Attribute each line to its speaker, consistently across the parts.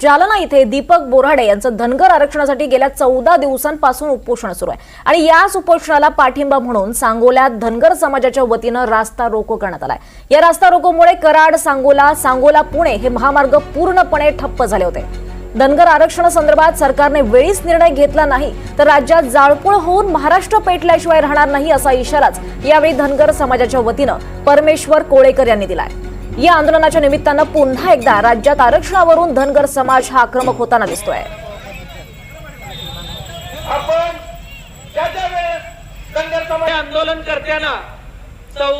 Speaker 1: जालना इथे दीपक बोराडे यांचं धनगर आरक्षणासाठी गेल्या चौदा दिवसांपासून उपोषण सुरू आहे. आणि याच उपोषणाला पाठिंबा म्हणून सांगोल्यात धनगर समाजाच्या वतीनं रास्ता रोको करण्यात आलाय. या रास्ता रोकोमुळे कराड सांगोला सांगोला पुणे हे महामार्ग पूर्णपणे ठप्प झाले होते. धनगर आरक्षणासंदर्भात सरकारने वेळीच निर्णय घेतला नाही तर राज्यात जाळपोळ होऊन महाराष्ट्र पेटल्याशिवाय राहणार नाही असा इशाराच यावेळी धनगर समाजाच्या वतीनं परमेश्वर कोळेकर यांनी दिलाय. या आंदोलनाच्या निमित्तानं पुन्हा एकदा राज्यात आरक्षणावरून धनगर समाज हा आक्रमक होताना दिसतोय.
Speaker 2: आपण त्याच्या वेळेस धनगर समाज आंदोलन करताना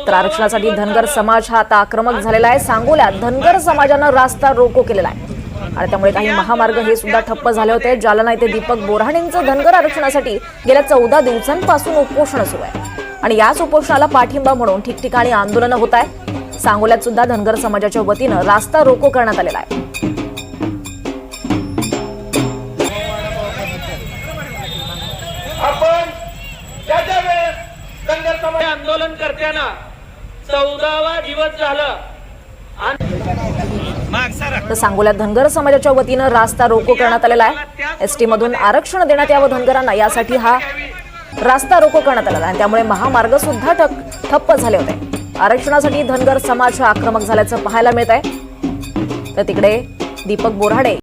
Speaker 1: तर आरक्षणासाठी धनगर समाज हा आता आक्रमक झालेला आहे. सांगोल्यात धनगर समाजानं रास्ता रोको केलेला आहे. आणि त्यामुळे काही महामार्ग हे सुद्धा ठप्प झाले होते. जालना येथे दीपक बोऱ्हाडेंचं धनगर आरक्षणासाठी गेल्या चौदा दिवसांपासून उपोषण सुरू आहे. आणि याच उपोषणाला पाठिंबा म्हणून ठिकठिकाणी आंदोलनं होत आहे सांगोल्यात सुद्धा धनगर समाजाच्या वतीनं रास्ता रोको करण्यात आलेला आहे.
Speaker 2: आपण त्याच्या वेळेस धनगर समाज आंदोलन करताना चौदावा दिवस झाला.
Speaker 1: तर सांगोल्यात धनगर समाजाच्या वतीनं रास्ता रोको करण्यात आलेला आहे. एसटी मधून आरक्षण देण्यात यावं धनगरांना यासाठी हा रास्ता रोको करण्यात आलेला आहे. आणि त्यामुळे महामार्ग सुद्धा ठप- ठप्प झाले होते. आरक्षणासाठी धनगर समाज आक्रमक झाल्याचं पाहायला मिळत आहे तर तिकडे दीपक बोराडे